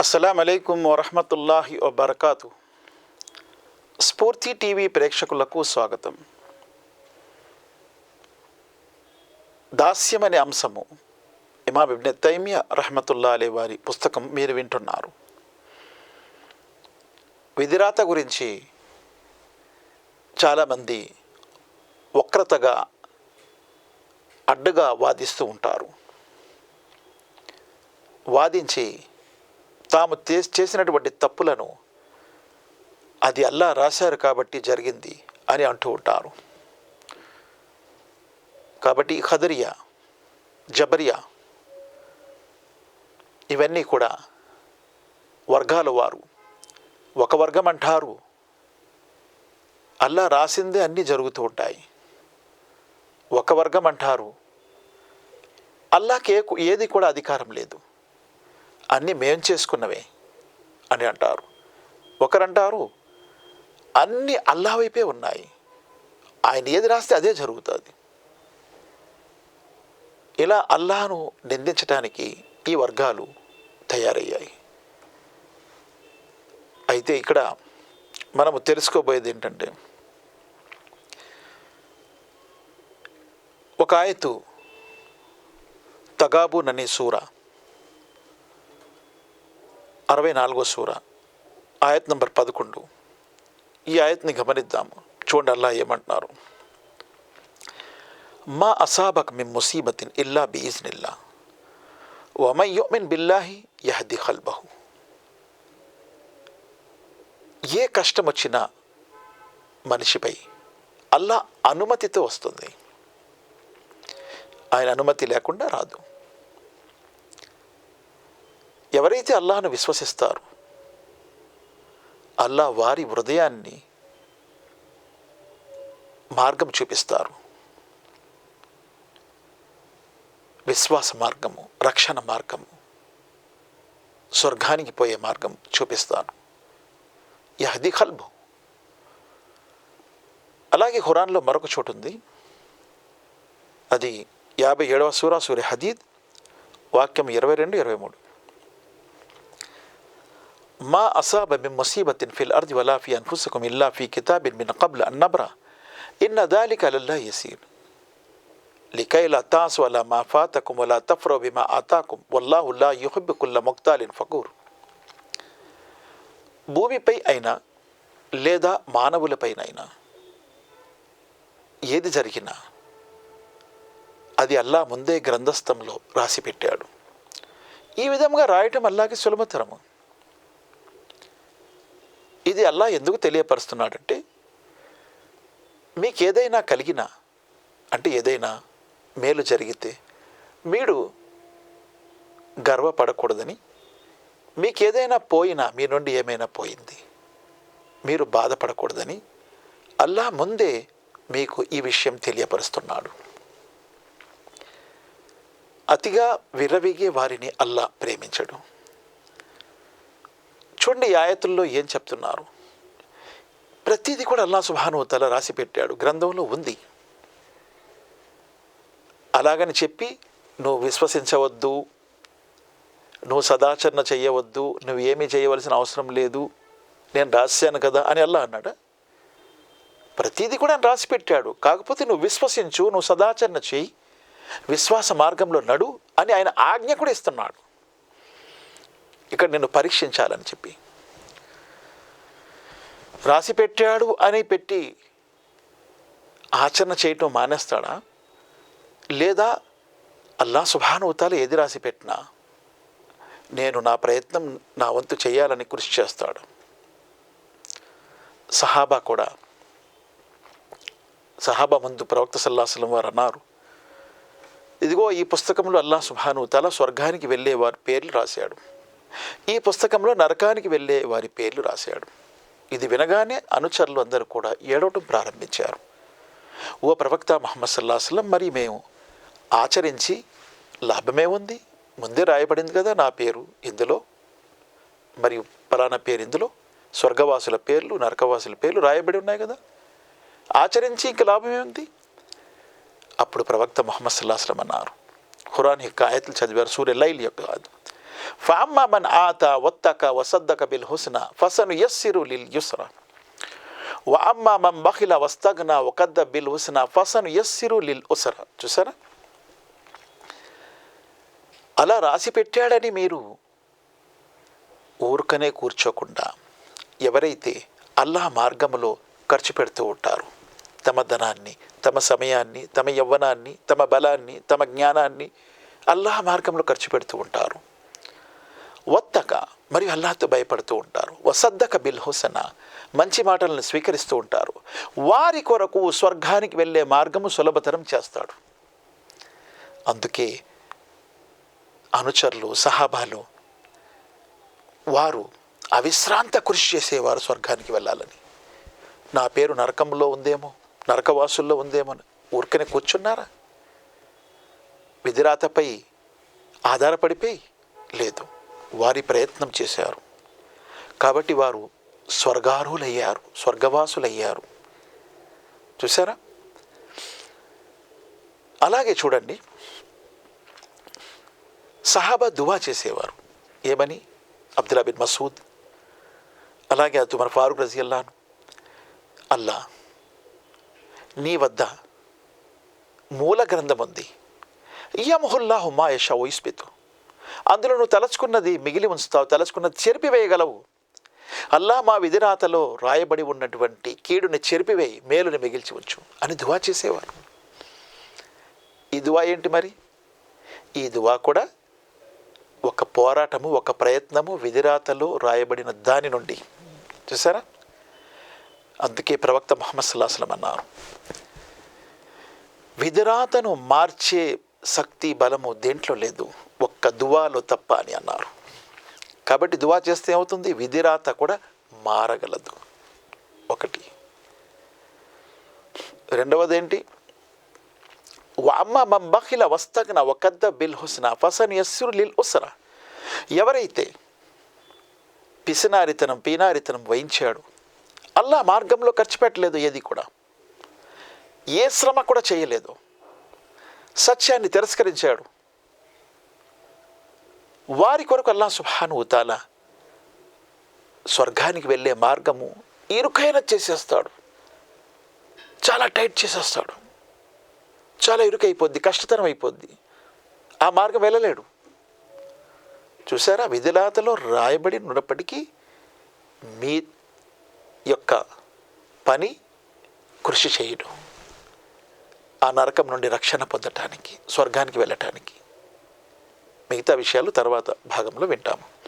అస్సలం అయికం వరహమతుల్లాహి వబర్కాతు. స్ఫూర్తి టీవీ ప్రేక్షకులకు స్వాగతం. దాస్యం అనే అంశము ఇమాం ఇబ్నె రహమతుల్లా అలే వారి పుస్తకం మీరు వింటున్నారు. విధిరాత గురించి చాలామంది వక్రతగా అడ్డుగా వాదిస్తూ ఉంటారు. వాదించి తాము చేసినటువంటి తప్పులను అది అల్లా రాశారు కాబట్టి జరిగింది అని అంటూ ఉంటారు. కాబట్టి ఖదరియా జబరియా ఇవన్నీ కూడా వర్గాల వారు. ఒక వర్గం అంటారు అల్లా రాసిందే అన్నీ జరుగుతూ ఉంటాయి. ఒక వర్గం అంటారు అల్లాకే ఏది కూడా అధికారం లేదు. అన్నీ మేం చేసుకున్నవే అని అంటారు. ఒకరంటారు అన్నీ అల్లా వైపే ఉన్నాయి. ఆయన ఏది రాస్తే అదే జరుగుతుంది. ఇలా అల్లాను నిందించడానికి ఈ వర్గాలు తయారయ్యాయి. అయితే ఇక్కడ మనము తెలుసుకోబోయేది ఏంటంటే ఒక ఆయతు తగాబున్ అనే సూరా అరవై నాలుగో సూర ఆయత్ నంబర్ పదకొండు. ఈ ఆయత్ని గమనిద్దాము. చూడండి అల్లా ఏమంటున్నారు. మా అసాబక్ మిమ్ ముసీబతిన్ ఇల్లా బీజ్నిల్లా వమై యుమిన్ బిల్లాహి యహది ఖల్బహు ఏ కష్టం వచ్చినా మనిషిపై అల్లా అనుమతితో వస్తుంది. ఆయన అనుమతి లేకుండా రాదు. ఎవరైతే అల్లాహను విశ్వసిస్తారు అల్లా వారి హృదయాన్ని మార్గం చూపిస్తారు. విశ్వాస మార్గము రక్షణ మార్గము స్వర్గానికి పోయే మార్గం చూపిస్తాను యహది ఖల్బు. అలాగే హురాన్లో మరొక చోటు ఉంది. అది యాభై ఏడవ సూరా సూర్య హదీద్ వాక్యం ఇరవై రెండు ఇరవై మూడు. మా అసాబ మిన్ ముసీబతిన్ ఫిల్ అర్ది వలా ఫీ అన్ఫుసకుమ్ ఇల్లా ఫీ కితాబిన్ మిన్ కబ్ల అన్నబ్రా ఇన్న దాలిక అలల్లా యసీర్ లికై లా తాస్ వలా మా ఫాతకుం వలా తఫ్రో బిమా ఆతాకుం వల్లాహు లా యుహిబ్బు కుల్ల ముక్తాలిన్ ఫకూర్ భూమిపై అయినా లేదా మానవులపైనైనా ఏది జరిగినా అది అల్లా ముందే గ్రంథస్థంలో రాసి పెట్టాడు ఈ విధంగా రాయటం అల్లాకి సులభతరము ఇది అల్లా ఎందుకు తెలియపరుస్తున్నాడంటే మీకు ఏదైనా కలిగినా అంటే ఏదైనా మేలు జరిగితే మీరు గర్వపడకూడదని మీకు ఏదైనా పోయినా మీ నుండి ఏమైనా పోయింది మీరు బాధపడకూడదని అల్లా ముందే మీకు ఈ విషయం తెలియపరుస్తున్నాడు. అతిగా విర్రవీగే వారిని అల్లా ప్రేమించడు. చూడండి ఈ ఆయతుల్లో ఏం చెప్తున్నారు? ప్రతిదీ కూడా అల్లా సుభానుతల రాసి పెట్టాడు. గ్రంథంలో ఉంది. అలాగని చెప్పి నువ్వు విశ్వసించవద్దు. నువ్వు సదాచరణ చేయవద్దు నువ్వు ఏమీ చేయవలసిన అవసరం లేదు. నేను రాశాను కదా అని అల్లా అన్నాడా? ప్రతిదీ కూడా ఆయన రాసి పెట్టాడు. కాకపోతే నువ్వు విశ్వసించు నువ్వు సదాచరణ చేయి విశ్వాస మార్గంలో నడు అని ఆయన ఆజ్ఞ కూడా ఇస్తున్నాడు. ఇక్కడ నిన్ను పరీక్షించాలని చెప్పి. రాసి పెట్టాడు అని పెట్టి ఆచరణ చేయటం మానేస్తాడా? లేదా అల్లా సుభానుతాలు ఏది రాసి పెట్టినా నేను నా ప్రయత్నం నా వంతు చేయాలని కృషి చేస్తాడు. సహాబా కూడా సహాబా ముందు ప్రవక్త సల్లాహం వారు అన్నారు ఇదిగో ఈ పుస్తకంలో అల్లా సుభాను తల స్వర్గానికి వెళ్ళే వారి పేర్లు రాశాడు. ఈ పుస్తకంలో నరకానికి వెళ్ళే వారి పేర్లు రాశాడు. ఇది వినగానే అనుచరులు అందరూ కూడా ఏడవటం ప్రారంభించారు. ఓ ప్రవక్త మహమ్మద్ సల్లాహస్లం మరి మేము ఆచరించి లాభమే ఉంది? ముందే రాయబడింది కదా నా పేరు ఇందులో. మరియు పలానా పేరు ఇందులో. స్వర్గవాసుల పేర్లు నరకవాసుల పేర్లు రాయబడి ఉన్నాయి కదా. ఆచరించి ఇంక లాభమే ఉంది? అప్పుడు ప్రవక్త మహమ్మద్ సల్లాహస్లం అన్నారు. ఖురాన్ యొక్క ఆయతలు చదివారు సూర్య లైల్ యొక్క ఫామ్మ మన్ ఆత వత్తక వసద్దక బిల్ హుస్న ఫసను యస్సిరు లిల్ యుస్ర. వ అమ్మ మం బహిల వస్తగ్న ఒకద్ద బిల్ హుస్న ఫసను యస్సిరు లిల్ ఉసర. చూసారా అలా రాసి పెట్టాడని మీరు ఊరుకనే కూర్చోకుండా ఎవరైతే అల్లాహ్ మార్గంలో ఖర్చు పెడుతూ ఉంటారు తమ ధనాన్ని తమ సమయాన్ని తమ యవ్వనాన్ని తమ బలాన్ని తమ జ్ఞానాన్ని అల్లాహ్ మార్గంలో ఖర్చు పెడుతూ ఉంటారు. వత్తక మరియు అల్లాహతో భయపడుతూ ఉంటారు. వసద్దక బిల్ హుసన మంచి మాటలను స్వీకరిస్తూ ఉంటారు. వారి కొరకు స్వర్గానికి వెళ్ళే మార్గము సులభతరం చేస్తాడు. అందుకే అనుచరులు సహాబాలు వారు అవిశ్రాంత కృషి చేసేవారు స్వర్గానికి వెళ్ళాలని. నా పేరు నరకంలో ఉందేమో నరకవాసుల్లో ఉందేమో అని. ఊరికనే కూర్చున్నారా? విధిరాతపై ఆధారపడిపోయి లేదు. వారి ప్రయత్నం చేశారు. కాబట్టి వారు స్వర్గార్హులయ్యారు స్వర్గవాసులయ్యారు. చూసారా అలాగే చూడండి. సహాబా దువా చేసేవారు. ఏమని? Abdullah bin Masood. అలాగే అతుమర్ ఫారూక్ రజియల్లాను అల్లా నీ వద్ద మూల గ్రంథం ఉంది. యమహుల్లాహు మా యషా ఇస్పితు అందులో నువ్వు తలచుకున్నది మిగిలి ఉంచుతావు తలచుకున్నది చెరిపివేయగలవు. అల్లా మా విధిరాతలో రాయబడి ఉన్నటువంటి కీడుని చెరిపివేయి మేలుని మిగిల్చి ఉంచు అని దువా చేసేవారు ఈ దువా ఏంటి మరి? ఈ దువా కూడా ఒక పోరాటము ఒక ప్రయత్నము విధిరాతలో రాయబడిన దాని నుండి. చూసారా అందుకే ప్రవక్త మొహమ్మద్ సుల్లాహస్లం అన్నారు. విధిరాతను మార్చే శక్తి బలము దేంట్లో లేదు. ఒక్క దువాలో తప్ప అని అన్నారు. కాబట్టి దువా చేస్తే ఏమవుతుంది? విధిరాత కూడా మారగలదు. ఒకటి. రెండవది ఏంటి అమ్మ మబ్బఖిల వస్తగన ఒకద్ద బిల్ హుస్న ఫసన్ యస్సురు లిల్ ఉసరా. ఎవరైతే పిసినారితనం పీనారితనం వహించాడు అల్లా మార్గంలో ఖర్చు పెట్టలేదు ఏది కూడా. ఏ శ్రమ కూడా చేయలేదు. సత్యాన్ని తిరస్కరించాడు. వారి కొరకు అల్లా సుభాను ఉతాల స్వర్గానికి వెళ్ళే మార్గము ఇరుకైన చేసేస్తాడు. చాలా టైట్ చేసేస్తాడు. చాలా ఇరుకైపోద్ది కష్టతరం అయిపోద్ది. ఆ మార్గం వెళ్ళలేడు. చూసారా? విధులాతలో రాయబడి ఉన్నప్పటికీ మీ యొక్క పని కృషి చేయడం. ఆ నరకం నుండి రక్షణ పొందటానికి స్వర్గానికి వెళ్ళటానికి. మిగతా విషయాలు తర్వాత భాగంలో వింటాము.